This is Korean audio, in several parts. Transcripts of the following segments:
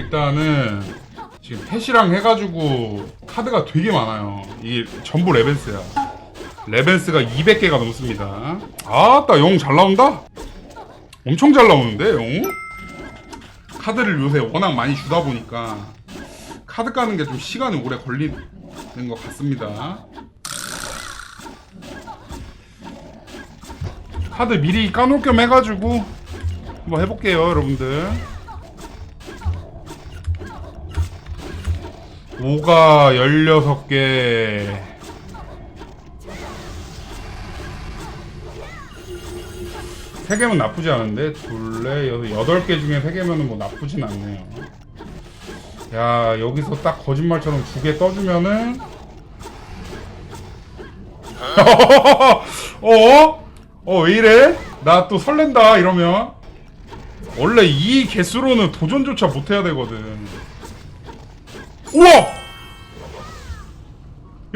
일단은 지금 펫이랑 해가지고 카드가 되게 많아요. 이게 전부 레벤스야. 레벤스가 200개가 넘습니다. 아따 영 잘 나온다. 엄청 잘 나오는데 영? 카드를 요새 워낙 많이 주다 보니까 카드 까는 게 좀 시간이 오래 걸리는 것 같습니다. 카드 미리 까놓을 겸 해가지고 한번 해볼게요, 여러분들. 5가 16개. 세 개면 나쁘지 않은데 둘레 여섯 여덟 개 중에 세 개면은 뭐 나쁘진 않네요. 야 여기서 딱 거짓말처럼 두 개 떠주면은 어? 어 왜 이래? 나 또 설렌다 이러면 원래 이 개수로는 도전조차 못해야 되거든. 우와!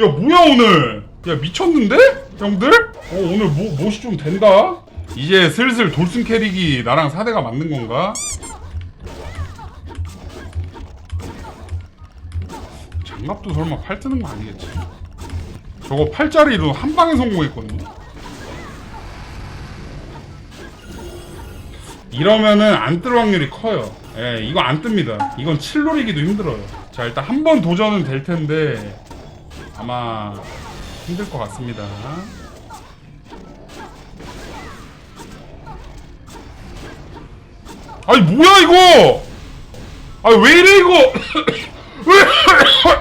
야 뭐야 오늘? 야 미쳤는데? 형들? 어 오늘 뭐 못이 좀 된다? 이제 슬슬 돌순 캐릭이 나랑 사대가 맞는 건가? 장갑도 설마 팔 뜨는 거 아니겠지? 저거 팔짜리로 한 방에 성공했거든요. 이러면은 안 뜰 확률이 커요. 예, 이거 안 뜹니다. 이건 7노리기도 힘들어요. 자, 일단 한 번 도전은 될 텐데 아마 힘들 것 같습니다. 아니 뭐야 이거? 아왜 이래 이거?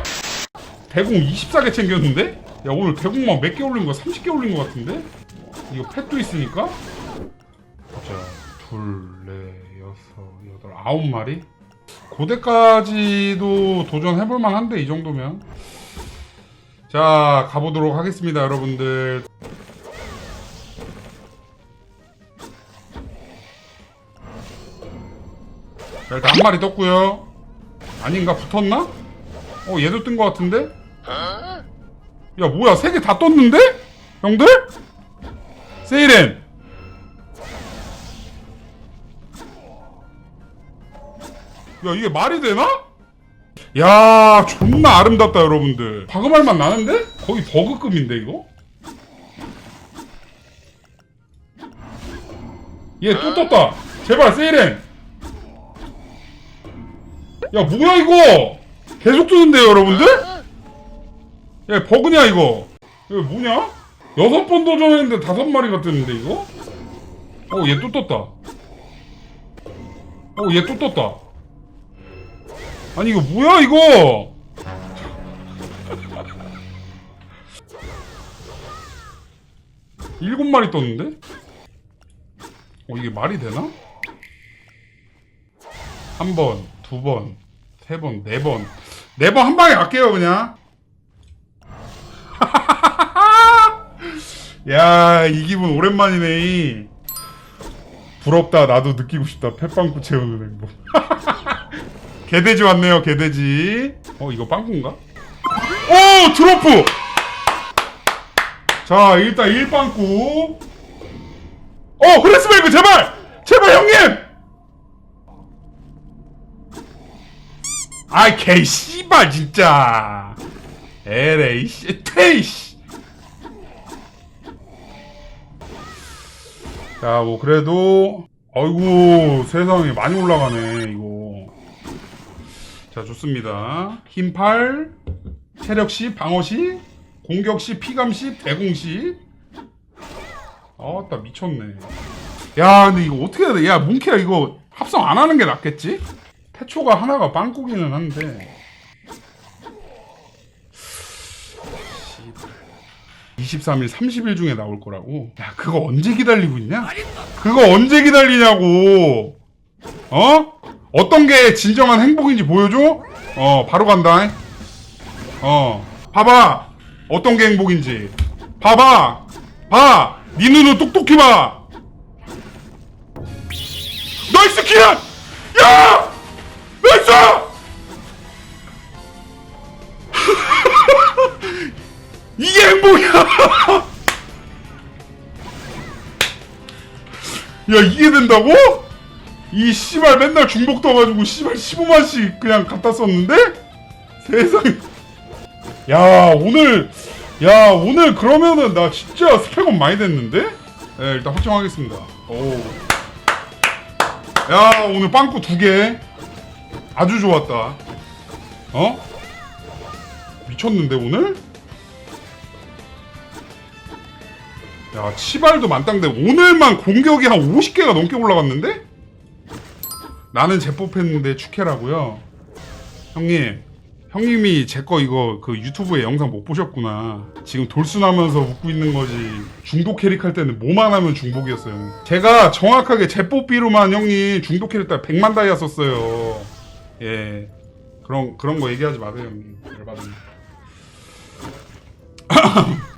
대공 24개 챙겼는데? 야 오늘 대공 막몇개 올린 거야? 30개 올린 거 같은데? 이거 펫도 있으니까? 자, 둘, 넷, 여섯, 여덟, 아홉 마리? 고대까지도 도전해볼 만한데 이 정도면 자 가보도록 하겠습니다 여러분들 자 일단 한 마리 떴고요 아닌가 붙었나? 어 얘도 뜬거 같은데? 야 뭐야 세 개 다 떴는데? 형들? 세이렌 야 이게 말이 되나? 야 존나 아름답다 여러분들 과금할 맛 나는데? 거의 버그급인데 이거? 얘 또 떴다 제발 세이렌 야 뭐야 이거 계속 뜨는데요 여러분들? 야 버그냐 이거 이거 뭐냐? 여섯 번 도전했는데 다섯 마리가 뜨는데 이거? 어 얘 또 떴다 어 얘 또 떴다 아니 이거 뭐야 이거 일곱 마리 떴는데? 어 이게 말이 되나? 한 번, 두 번, 세 번, 네 번. 네 번 한 방에 갈게요, 그냥. 야, 이 기분 오랜만이네. 부럽다. 나도 느끼고 싶다. 펫빵꾸 채우는 행복. 개돼지 왔네요, 개돼지. 어, 이거 빵꾸인가? 오! 트로프! 자, 일단 1빵꾸. 어, 흐레스벨그 제발! 제발, 형님! 아이 개 씨발 진짜 에레이 씨 테이씨 자 뭐 그래도 아이고 세상에 많이 올라가네 이거 자 좋습니다. 힘8 체력시 방어시 공격시 피감시 대공시 아따 미쳤네. 야 근데 이거 어떻게 해야 돼야 몽키야 이거 합성 안 하는 게 낫겠지? 태초가 하나가 빵꾸기는 한데. 23일 30일 중에 나올 거라고? 야 그거 언제 기다리고 있냐? 그거 언제 기다리냐고? 어? 어떤 게 진정한 행복인지 보여줘? 어 바로 간다. 어 봐봐. 어떤 게 행복인지. 봐봐. 봐 네 눈은 똑똑히 봐. 나이스 키란 야! 나이스! 이게 행복이야! 야 이게 된다고? 이 씨발 맨날 중복 떠가지고 씨발 15만씩 그냥 갖다 썼는데? 세상에. 야, 오늘, 야, 오늘 그러면은 나 진짜 스펙업 많이 됐는데? 네, 일단 확정하겠습니다. 오. 야, 오늘 빵꾸 두 개. 아주 좋았다. 어? 미쳤는데, 오늘? 야, 치발도 만땅데 오늘만 공격이 한 50개가 넘게 올라갔는데? 나는 제법했는데 축해라고요. 형님, 형님이 제 거 이거 그 유튜브에 영상 못 보셨구나. 지금 돌순하면서 웃고 있는 거지. 중독 캐릭 할 때는 뭐만 하면 중복이었어요. 형님. 제가 정확하게 제뽀삐로만 형님 중독 캐릭 때 100만 다이아 썼어요. 예. 그런 그런 거 얘기하지 마세요, 형님. 열받습니다.